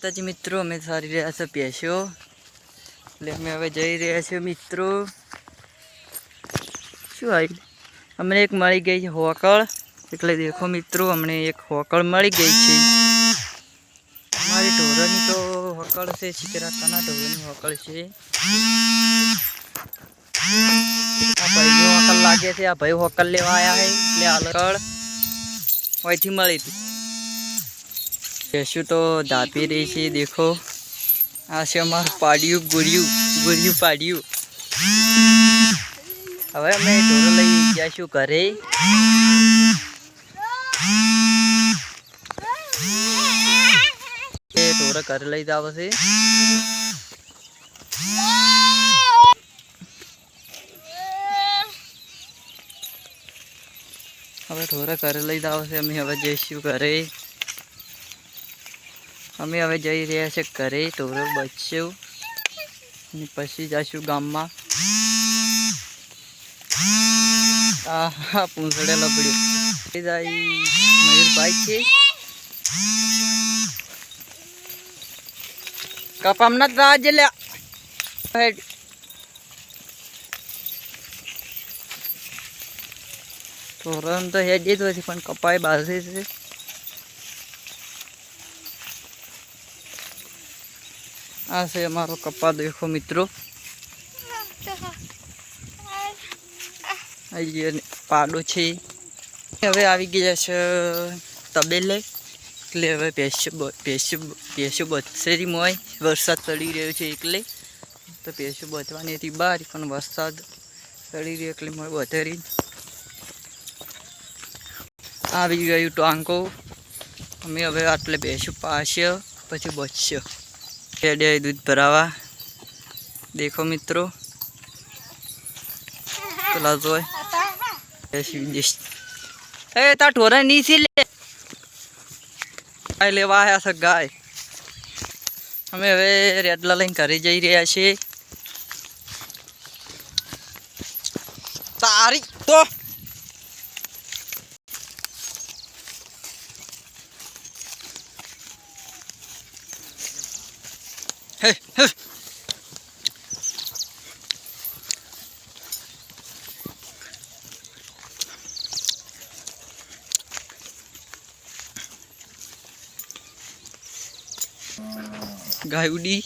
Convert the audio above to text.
માતાજી, મિત્રો, અમે સારી રહ્યા છો પેશો એટલે અમે હવે જઈ રહ્યા છીએ, મિત્રો. શું આવી અમને એક મળી ગઈ છે હોકળ. એટલે દેખો, મિત્રો, અમને એક હોકળ મળી ગઈ છે. અમારી ઢોરની તો હોકળ છે ચિત્રાકાના ઢોરની હોકળ છે. આ ભાઈનો હોકલ લાગે છે, આ ભાઈ હોકલ લેવા આવ્યા છે, એટલે હાલકળ અહીંથી મળી હતી. ભેંસું તો દાપી રહી છે, દેખો. આ છે અમારું પાડ્યું, ગુર્યું ગુર્યું પાડ્યું. હવે અમે ઢોરો લઈ જઈશું ઘરે. એ ઢોરો ઘરે લઈ જાવ છે હવે ઢોરા ઘરે લઈ જાવ છે અમે હવે જઈશું ઘરે. અમે હવે જઈ રહ્યા છે ઘરે ઢોરો બચશું અને પછી જઈશું ગામમાં. આ પૂંછડે લબડ્યું. જાય, મયુરભાઈ છે. કપામ ના રાજ લે. ઢોરણ તો હેડ જ છે, પણ કપાય બાજે છે. આ છે અમારો કપા દેખો મિત્રો. પાડો છે. હવે આવી ગયા છે તબેલે. એટલે હવે પેશું પેસ્યું પેસ્યું બચેરી મોય. વરસાદ પડી રહ્યો છે એટલે. તો પેશું બચવાની હતી બહાર પણ વરસાદ પડી રહ્યો એટલે મોય વધેરી આવી ગયું ટાંકો. અમે હવે આટલે બેસું પાશે પછી બચશે હેડે દૂધ ભરાવા. દેખો મિત્રો. પેલા જોય. એ તા ઢોરા નીચી લેવા આવ્યા છે ગાય. અમે હવે રેડલા લઈને ઘરે જઈ રહ્યા છીએ. તારી તો હે હે ગાય ઉડી